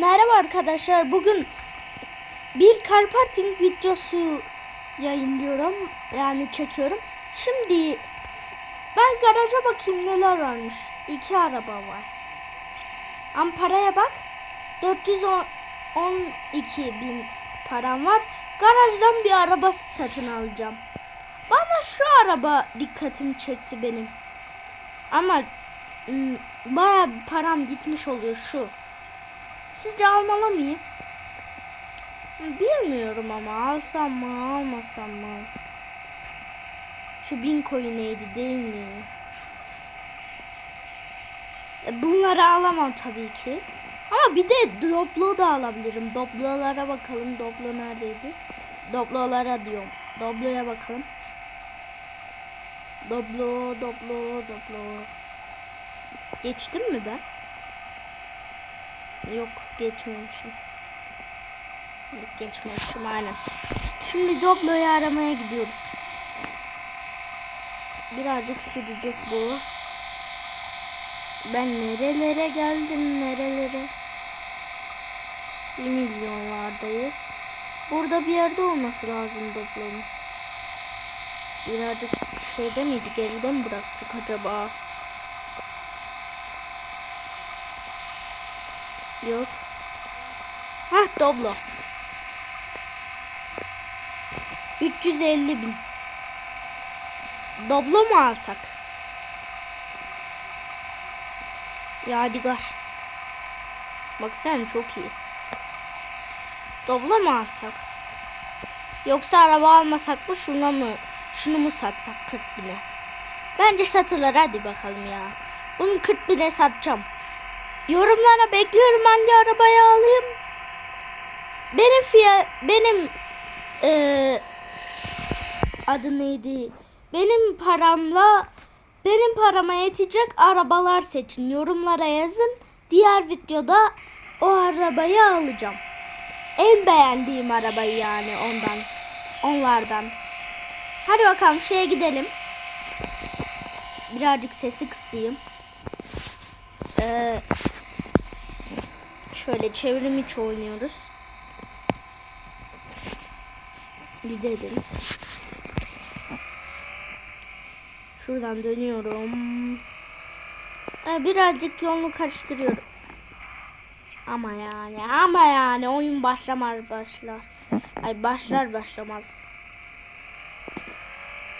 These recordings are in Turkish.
Merhaba arkadaşlar. Bugün bir car parking videosu yayınlıyorum. Yani çekiyorum. Şimdi ben garaja bakayım neler varmış. İki araba var. Ama paraya bak. 412 bin param var. Garajdan bir araba satın alacağım. Bana şu araba dikkatimi çekti benim. Ama bayağı bir param gitmiş oluyor şu. Sizce almalı mıyım? Bilmiyorum ama alsam mı almasam mı? Şu bin coin neydi değil mi? E, Bunları alamam tabii ki. Ama bir de Doblo da alabilirim. Doblo'lara bakalım. Doblo neredeydi? Doblo'lara diyorum. Doblo'ya bakalım. Doblo, Doblo, Doblo. Geçtim mi ben? Yok geçmemişim. Yok geçmemişim aynen. Şimdi Doblo'yu aramaya gidiyoruz. Birazcık sürecek bu. Ben nerelere geldim nerelere. 1 milyonlardayız. Burada bir yerde olması lazım Doblo'nun. Birazcık şeyde miydi geride mi bıraktık acaba? Yok. Hah Doblo. 350 bin. Doblo mu alsak? Yadigar. Baksana çok iyi. Doblo mu alsak? Yoksa araba almasak mı şuna mı? Şunu mu satsak 40 bine? Bence satılır hadi bakalım ya. Bunu 40 bine satacağım. Yorumlara bekliyorum hangi arabayı alayım. Benim fiyat benim eee adı neydi? Benim paramla benim parama yetecek arabalar seçin. Yorumlara yazın. Diğer videoda o arabayı alacağım. En beğendiğim arabayı yani ondan. Onlardan. Hadi bakalım şeye gidelim. Birazcık sesi kısayım. Ee, şöyle çevrim içi oynuyoruz. Gidelim. Şuradan dönüyorum. Ee, birazcık yolunu karıştırıyorum. Ama yani ama yani oyun başlamaz başlar. Ay başlar başlamaz.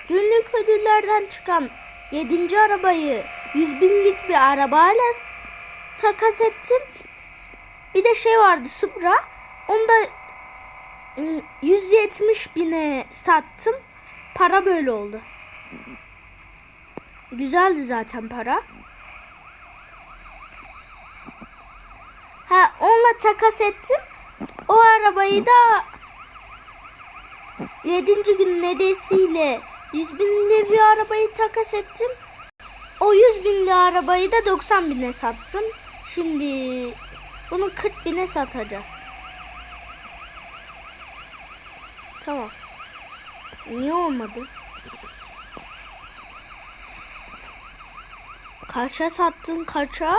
Günlük ödüllerden çıkan 7. arabayı 100 binlik bir arabayla takas ettim. Bir de şey vardı Supra. Onu da ım, 170 bine sattım. Para böyle oldu. Güzeldi zaten para. Ha onunla takas ettim. O arabayı da 7. gün nedesiyle 100 binli bir arabayı takas ettim. O 100 binli arabayı da 90 bine sattım. Şimdi bunu 40 bine satacağız. Tamam. Niye olmadı? Kaça sattın kaça?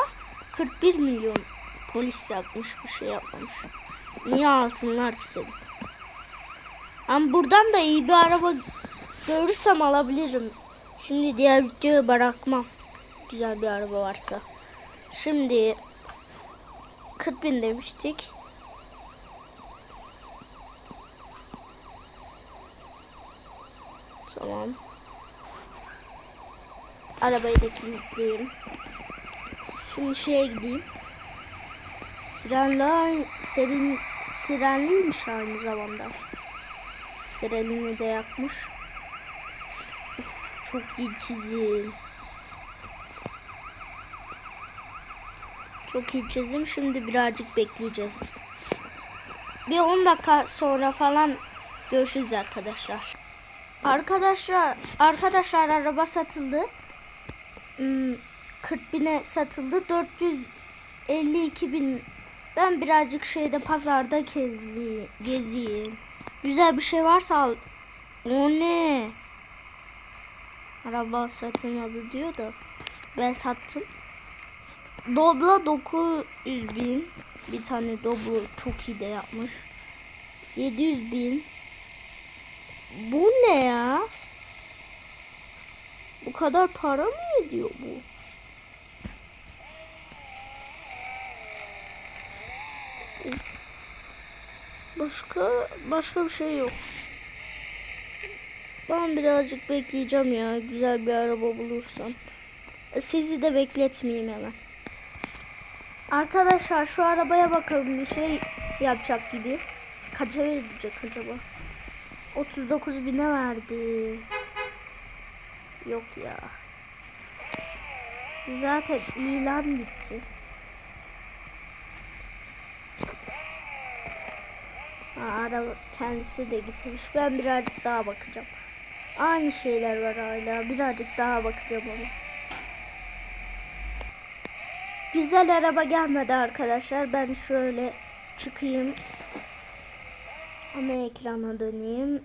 41 milyon. Polis yapmış bir şey yapmamış. Niye alsınlar ki seni? Ama buradan da iyi bir araba görürsem alabilirim. Şimdi diğer videoyu bırakmam. Güzel bir araba varsa. Şimdi 40 bin demiştik. Tamam. Arabayı da kilitliyorum. Şimdi şeye gideyim. Sirenler serin sirenliymiş aynı zamanda. Sirenini de yakmış. Uf, çok iyi çizim. Çok iyi çizim. Şimdi birazcık bekleyeceğiz. Bir 10 dakika sonra falan görüşürüz arkadaşlar. Arkadaşlar, arkadaşlar araba satıldı. Hmm, 40 bine satıldı. 452 bin. Ben birazcık şeyde pazarda gezi, gezeyim. Güzel bir şey varsa al. O ne? Araba satılmadı diyor da. Ben sattım. Doblo 900 bin. Bir tane Doblo çok iyi de yapmış. 700 bin. Bu ne ya? Bu kadar para mı ediyor bu? Başka başka bir şey yok. Ben birazcık bekleyeceğim ya. Güzel bir araba bulursam. Sizi de bekletmeyeyim hemen. Arkadaşlar şu arabaya bakalım bir şey yapacak gibi. Kaça verecek acaba? 39 bine verdi. Yok ya. Zaten ilan gitti. Araba kendisi de gitmiş. Ben birazcık daha bakacağım. Aynı şeyler var hala. Birazcık daha bakacağım ona. Güzel araba gelmedi arkadaşlar. Ben şöyle çıkayım. Ama ekrana döneyim.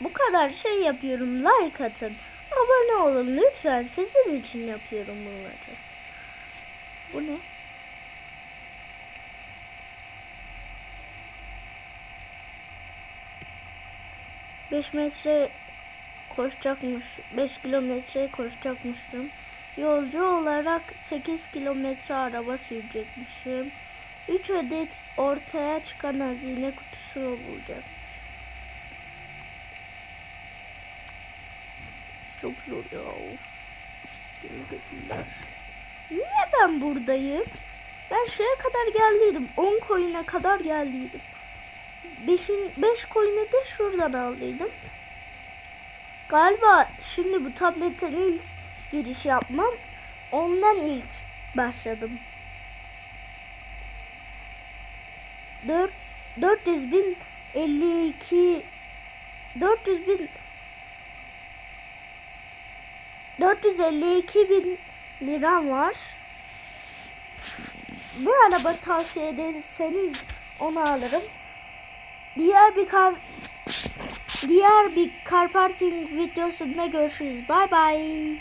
Bu kadar şey yapıyorum. Like atın. Abone olun lütfen. Sizin için yapıyorum bunları. Bu ne? Beş metre koşacakmış. 5 kilometre koşacakmışım. Yolcu olarak 8 kilometre araba sürecekmişim. 3 adet ortaya çıkan hazine kutusu bulacakmış. Çok zor ya. Niye ben buradayım? Ben şeye kadar geldiydim. 10 coin'e kadar geldiydim. 5'in 5 coin'i de şuradan aldıydım. Galiba şimdi bu tabletten ilk giriş yapmam. Ondan ilk başladım. 4 400 bin 52 400 bin 452 bin liram var. Ne araba tavsiye ederseniz onu alırım. Diğer bir kar diğer bir car parking videosunda görüşürüz. Bay bay.